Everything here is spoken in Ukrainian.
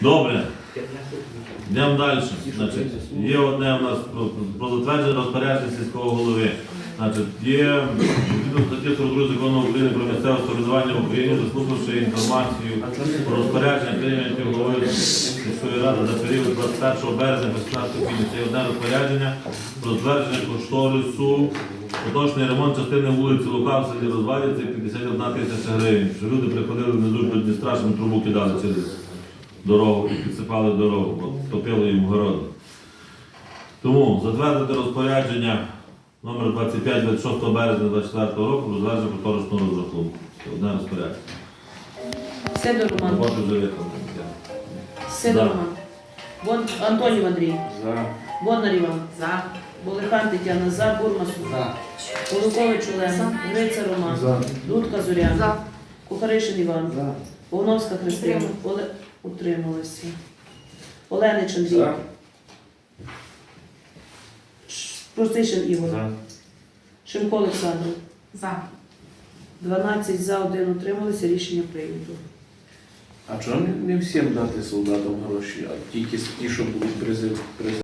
Добре. Йдемо далі. Значить, є одне у нас про, затвердження розпорядження сільського голови. Значить, є відповідно статті 42 закону України про місцеве самоврядування в Україні, заслухавши інформацію про розпорядження прийняті головою сільської ради за період 21 березня 16 квітня. Це є одне розпорядження про затвердження кошторису. Поточний ремонт частини вулиці Лука в селі Розвалівці 51 тисяча гривень. Що люди приходили внизу під Дністрашем, трубу кидали через дорогу і підсипали дорогу, бо топили їм городи. Тому затвердити розпорядження номер 25 26 березня 2024 року про затвердження кошторисного розрахунку. Це одне розпорядження. Сидор Роман. Роботи вже виконано. Сидор Роман. Вон Антонів Андрій. За. Бондар Іван. За. Болехан Тетяна. За. Бурмас. За. Полукович Олена. Гриця Роман. За. Дудка Зоряна. За. Кухаришин Іван. За. Повновська Христина. Оле... Утрималася. Оленич Андрій. За. Прусишин Ігор. За. Шимко Олександр. За. 12 за, 1 утрималися. Рішення прийнято. А чому не- не всім дати солдатам гроші, а тільки ті, що будуть призив? призив?